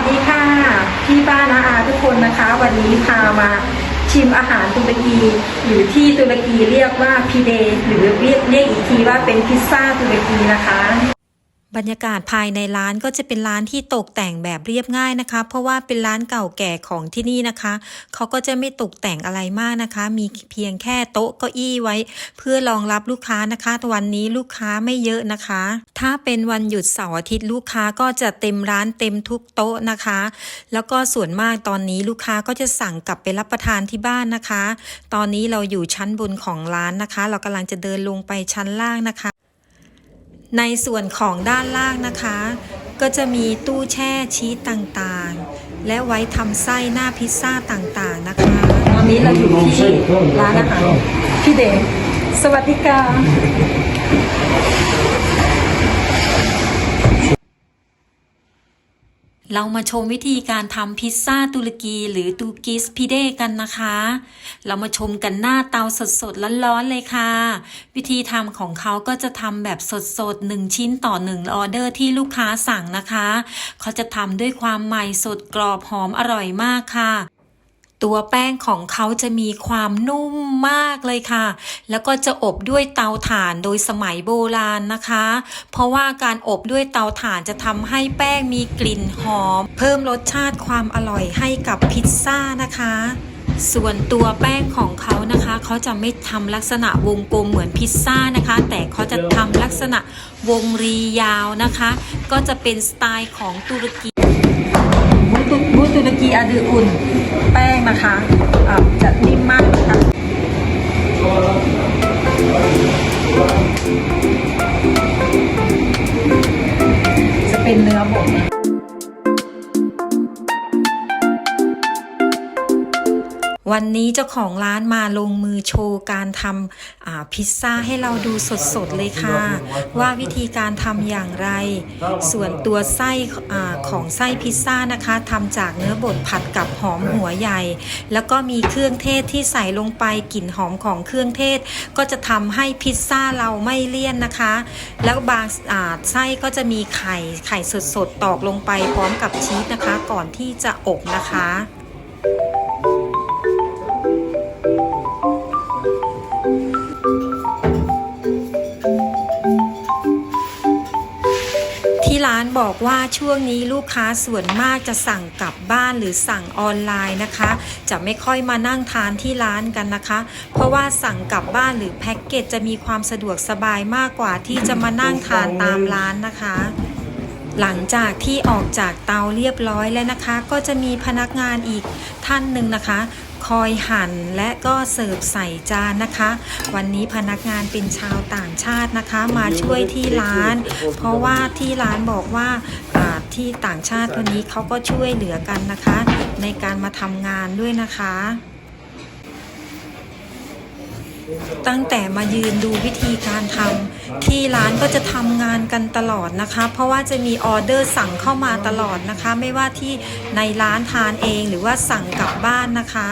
วัสดีค่ะ พี่ป้านาอาทุกคนนะคะ วันนี้พามาชิมอาหารตุรกีหรือที่ตุรกีเรียกว่าพีเดหรือเรียกเรียกอีกทีว่าเป็นพิซซ่าตุรกีนะคะ บรรยากาศภายในร้านก็จะเป็นร้านที่ตกแต่งแบบเรียบง่ายนะคะ เพราะว่าเป็นร้านเก่าแก่ของที่นี่นะคะเขาก็จะไม่ตกแต่งอะไรมากนะคะ มีเพียงแค่โต๊ะเก้าอี้ไว้ เพื่อรองรับลูกค้านะคะต่วันนี้ลูกค้าไม่เยอะนะคะ ถ้าเป็นวันหยุดเสาร์อาทิตย์ลูกค้าก็จะเต็มร้านเต็มทุกโต๊ะนะคะ แล้วก็ส่วนมากตอนนี้ลูกค้าก็จะสั่งกลับไปรับประทานที่บ้านนะคะ ตอนนี้เราอยู่ชั้นบนของร้านนะคะ เรากำลังจะเดินลงไปชั้นล่างนะคะ ในส่วนของด้านล่างนะคะ ก็จะมีตู้แช่ชีสต่างๆ และไว้ทำไส้หน้าพิซซ่าต่างๆนะคะ ตอนนี้เราอยู่ที่ร้านอาหารพี่เดชสวัสดีค่ะ เรามาชมวิธีการทำพิซซ่าตุรกีหรือตูกิสพิเดกันนะคะ เรามาชมกันหน้าเตาสดๆร้อนๆเลยค่ะ วิธีทำของเขาก็จะทำแบบสดๆ1ชิ้นต่อ1ออเดอร์ที่ลูกค้าสั่งนะคะ เขาจะทำด้วยความใหม่สดกรอบหอมอร่อยมากค่ะ ตัวแป้งของเขาจะมีความนุ่มมากเลยค่ะ แล้วก็จะอบด้วยเตาถ่านโดยสมัยโบราณนะคะ เพราะว่าการอบด้วยเตาถ่านจะทำให้แป้งมีกลิ่นหอม เพิ่มรสชาติความอร่อยให้กับพิซซ่านะคะส่วนตัวแป้งของเขานะคะ เขาจะไม่ทำลักษณะวงกลมเหมือนพิซซ่านะคะ แต่เขาจะทำลักษณะวงรียาวนะคะ ก็จะเป็นสไตล์ของตุรกีบูตุบูตุรกีอาดืออุ่น นะคะจะนิ่มมากนะคะจะเป็นเนื้อบด วันนี้เจ้าของร้านมาลงมือโชว์การทำพิซซ่าให้เราดูสดๆเลยค่ะ ว่าวิธีการทำอย่างไร ส่วนตัวไส้อของไส้พิซซ่านะคะทำจากเนื้อบดผัดกับหอมหัวใหญ่ แล้วก็มีเครื่องเทศที่ใส่ลงไปกลิ่นหอมของเครื่องเทศ ก็จะทำให้พิซซ่าเราไม่เลี่ยนนะคะ แล้วบางอ่าไส้ก็จะมีไข่ไข่สดๆตอกลงไปพร้อมกับชีสนะคะ ก่อนที่จะอบนะคะที่ ว่าช่วงนี้ลูกค้าส่วนมากจะสั่งกลับบ้านหรือสั่งออนไลน์นะคะ จะไม่ค่อยมานั่งทานที่ร้านกันนะคะ เพราะว่าสั่งกลับบ้านหรือแพ็กเกจจะมีความสะดวกสบายมากกว่าที่จะมานั่งทานตามร้านนะคะ หลังจากที่ออกจากเตาเรียบร้อยแล้วนะคะ ก็จะมีพนักงานอีกท่านหนึ่งนะคะ คอยหั่นและก็เสิร์ฟใส่จานนะคะ วันนี้พนักงานเป็นชาวต่างชาตินะคะ มาช่วยที่ร้าน เพราะว่าที่ร้านบอกว่าที่ต่างชาติคนนี้เขาก็ช่วยเหลือกันนะคะ ในการมาทำงานด้วยนะคะ ตั้งแต่มายืนดูวิธีการทำ ที่ร้านก็จะทำงานกันตลอดนะคะ เพราะว่าจะมีออเดอร์สั่งเข้ามาตลอดนะคะ ไม่ว่าที่ในร้านทานเองหรือว่าสั่งกลับบ้านนะคะ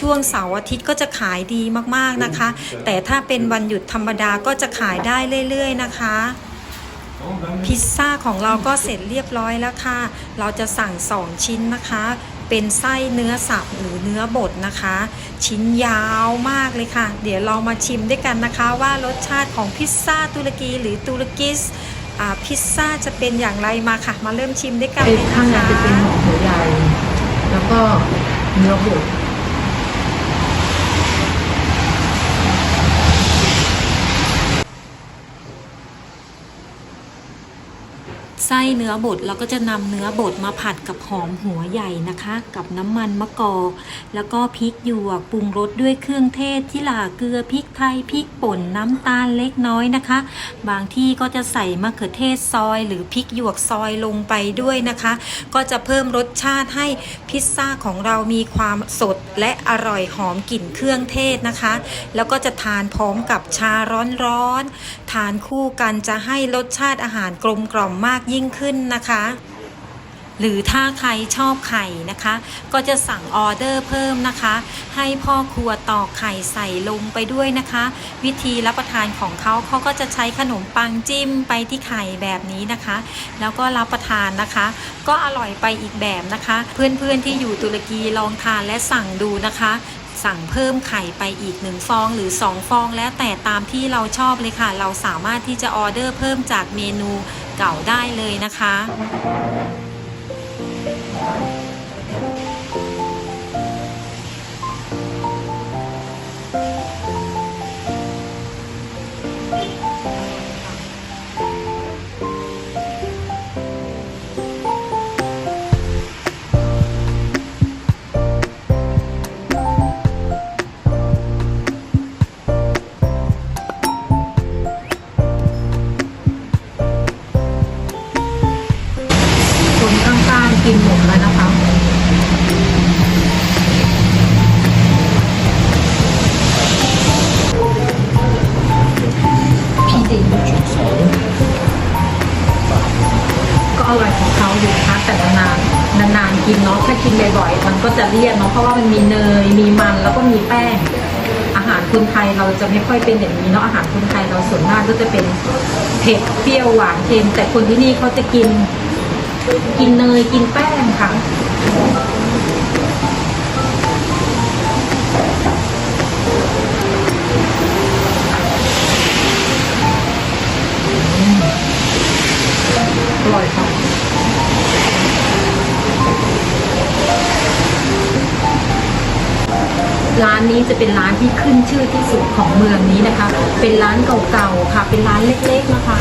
ช่วงเสาร์อาทิตย์ก็จะขายดีมากๆนะคะ แต่ถ้าเป็นวันหยุดธรรมดาก็จะขายได้เรื่อย ๆ นะคะพิซซ่าของเราก็เสร็จเรียบร้อยแล้วค่ะ เราจะสั่ง 2 ชิ้นนะคะ เป็นไส้เนื้อสับหรือเนื้อบดนะคะ ชิ้นยาวมากเลยค่ะ เดี๋ยวเรามาชิมด้วยกันนะคะว่ารสชาติของพิซซ่าตุรกีหรือตุรกิสพิซซ่าจะเป็นอย่างไรมาค่ะ มาเริ่มชิมด้วยกันเลยนเลยข้างนะในจะเป็นหอมหัวใหญ่แล้วก็เนื้อบด ไส้เนื้อบดเราก็จะนำเนื้อบดมาผัดกับหอมหัวใหญ่นะคะ กับน้ำมันมะกอกแล้วก็พริกหยวกปรุงรสด้วยเครื่องเทศที่หล่าเกลือพริกไทยพริกป่นน้ำตาลเล็กน้อยนะคะ บางที่ก็จะใส่มะเขือเทศซอย หรือพริกหยวกซอยลงไปด้วยนะคะ ก็จะเพิ่มรสชาติให้พิซซ่าของเรามีความสดและอร่อยหอมกลิ่นเครื่องเทศนะคะ แล้วก็จะทานพร้อมกับชาร้อนๆทานคู่กันจะให้รสชาติอาหารกลมกล่อมมากยิ่งขึ้นนะคะ หรือถ้าใครชอบไข่นะคะ ก็จะสั่งออเดอร์เพิ่มนะคะ ให้พ่อครัวตอกไข่ใส่ลงไปด้วยนะคะ วิธีรับประทานของเขาเขาก็จะใช้ขนมปังจิ้มไปที่ไข่แบบนี้นะคะ แล้วก็รับประทานนะคะ ก็อร่อยไปอีกแบบนะคะ เพื่อนๆที่อยู่ตุรกีลองทานและสั่งดูนะคะสั่งเพิ่มไข่ไปอีกหนึ่งฟองหรือ 2 ฟอง แล้วแต่ตามที่เราชอบเลยค่ะ เราสามารถที่จะออเดอร์เพิ่มจากเมนู เก่าได้เลยนะคะ กินเนาะถ้ากินบ่อยๆมันก็จะเลี่ยนเนาะเพราะว่ามันมีเนยมีมันแล้วก็มีแป้ง อาหารคนไทยเราจะไม่ค่อยเป็นอย่างนี้เนาะอาหารคนไทยเราส่วนมากก็จะเป็นเผ็ดเปรี้ยวหวานเค็มแต่คนที่นี่เขาจะกิน กินเนยกินแป้งค่ะอร่อยค่ะ ร้านนี้จะเป็นร้านที่ขึ้นชื่อที่สุดของเมืองนี้นะคะ เป็นร้านเก่าๆค่ะ เป็นร้านเล็กๆนะคะ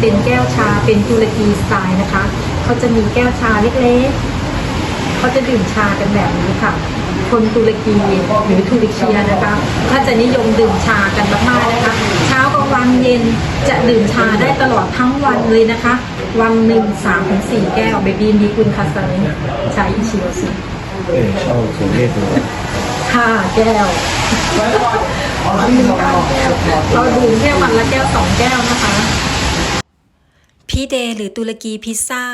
เป็นแก้วชาเป็นตุรกีสไตล์นะคะ เขาจะมีแก้วชาเล็กๆ เขาจะดื่มชากันแบบนี้ค่ะ คนตุรกีหรือตุรกีนะคะถ้าจะนิยมดื่มชากันมากๆนะคะ เช้ากลางวันเย็นจะดื่มชาได้ตลอดทั้งวันเลยนะคะ วันหนึ่งสามถึงสี่แก้วเบบีมีคุณคาสเนชาอิชิโอซึเออชอบสูงเล่ตัวห้าแก้วเราดื่มแค่วันละแก้วสองแก้วนะคะ พีเดย์หรือตุรกีพิซซ่า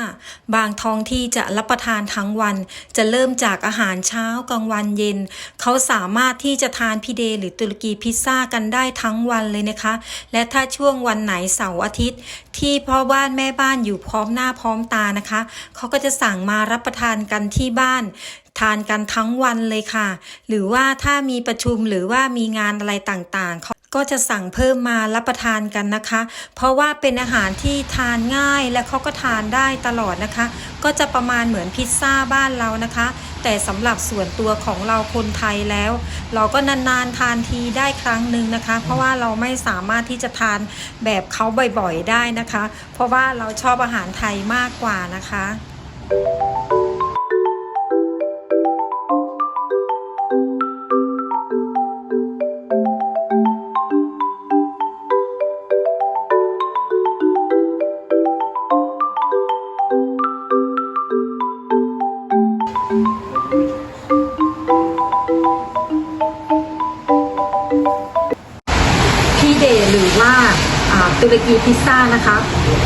บางท้องที่จะรับประทานทั้งวัน จะเริ่มจากอาหารเช้ากลางวันเย็น เขาสามารถที่จะทานพีเดย์หรือตุรกีพิซซ่ากันได้ทั้งวันเลยนะคะ และถ้าช่วงวันไหนเสาร์อาทิตย์ ที่พ่อบ้านแม่บ้านอยู่พร้อมหน้าพร้อมตานะคะ เขาก็จะสั่งมารับประทานกันที่บ้านทานกันทั้งวันเลยค่ะ หรือว่าถ้ามีประชุมหรือว่ามีงานอะไรต่างๆ ก็จะสั่งเพิ่มมารับประทานกันนะคะ เพราะว่าเป็นอาหารที่ทานง่ายและเขาก็ทานได้ตลอดนะคะ ก็จะประมาณเหมือนพิซซ่าบ้านเรานะคะ แต่สำหรับส่วนตัวของเราคนไทยแล้ว เราก็นานๆทานทีได้ครั้งหนึ่งนะคะ เพราะว่าเราไม่สามารถที่จะทานแบบเขาบ่อยๆได้นะคะ เพราะว่าเราชอบอาหารไทยมากกว่านะคะ รกีพิซซ่านะคะ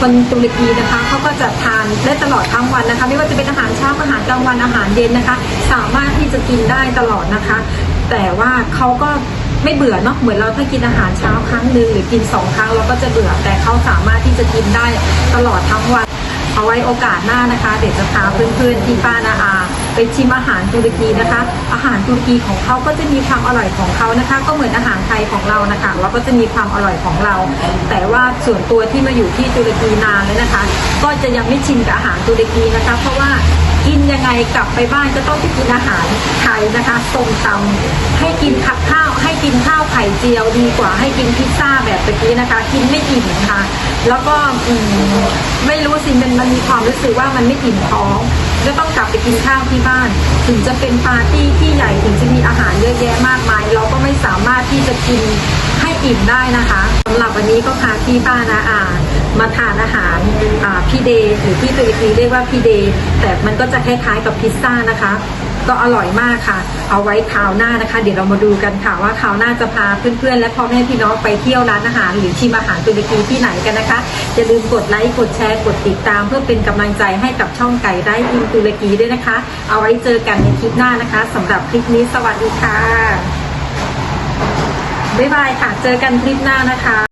คนตุรกีนะคะเขาก็จะทานได้ตลอดทั้งวันนะคะ ไม่ว่าจะเป็นอาหารเช้าอาหารกลางวันอาหารเย็นนะคะ สามารถที่จะกินได้ตลอดนะคะ แต่ว่าเขาก็ไม่เบื่อเนาะเหมือนเราถ้ากินอาหารเช้าครั้งหนึ่งหรือกินสองครั้งเราก็จะเบื่อแต่เขาสามารถที่จะกินได้ตลอดทั้งวัน เอาไว้โอกาสหน้านะคะ เดี๋ยวจะพาเพื่อนๆที่ป้านาอา ไปชิมอาหารตุรกีนะคะ อาหารตุรกีของเขาก็จะมีความอร่อยของเขานะคะ ก็เหมือนอาหารไทยของเรานะคะเราก็จะมีความอร่อยของเรา แต่ว่าส่วนตัวที่มาอยู่ที่ตุรกีนานแล้วนะคะ ก็จะยังไม่ชินกับอาหารตุรกีนะคะ เพราะว่ากินยังไงกลับไปบ้านก็ต้องไปกินอาหารไทยนะคะส้มตำให้กินผักข้าวให้กินข้าวไข่เจียวดีกว่า ให้กินพิซซ่าแบบตะกี้นะคะ กินไม่อิ่มค่ะ แล้วก็ไม่รู้สิมันมันมีความรู้สึกว่ามันไม่อิ่มท้อง จะต้องกลับไปกินข้าวที่บ้าน ถึงจะเป็นปาร์ตี้ที่ใหญ่ถึงจะมีอาหารเยอะแยะมากมาย เราก็ไม่สามารถที่จะกินให้อิ่มได้นะคะสำหรับวันนี้ก็พาพี่ป้านะอามาทานอาหารพี่เดย์หรือที่ตัวเองเรียกว่าพี่เดย์แต่มันก็จะคล้ายๆกับพิซซ่านะคะ ก็อร่อยมากค่ะ เอาไว้คราวหน้านะคะ เดี๋ยวเรามาดูกันค่ะว่าคราวหน้าจะพาเพื่อนๆ และพ่อแม่พี่น้องไปเที่ยวร้านอาหาร หรือชิมอาหารตุรกีที่ไหนกันนะคะอย่าลืมกดไลค์กดแชร์กดติดตาม เพื่อเป็นกำลังใจให้กับช่องไก่ได้อินตุรกีด้วยนะคะ เอาไว้เจอกันในคลิปหน้านะคะสำหรับคลิปนี้สวัสดีค่ะบ๊ายบายค่ะ เจอกันคลิปหน้านะคะ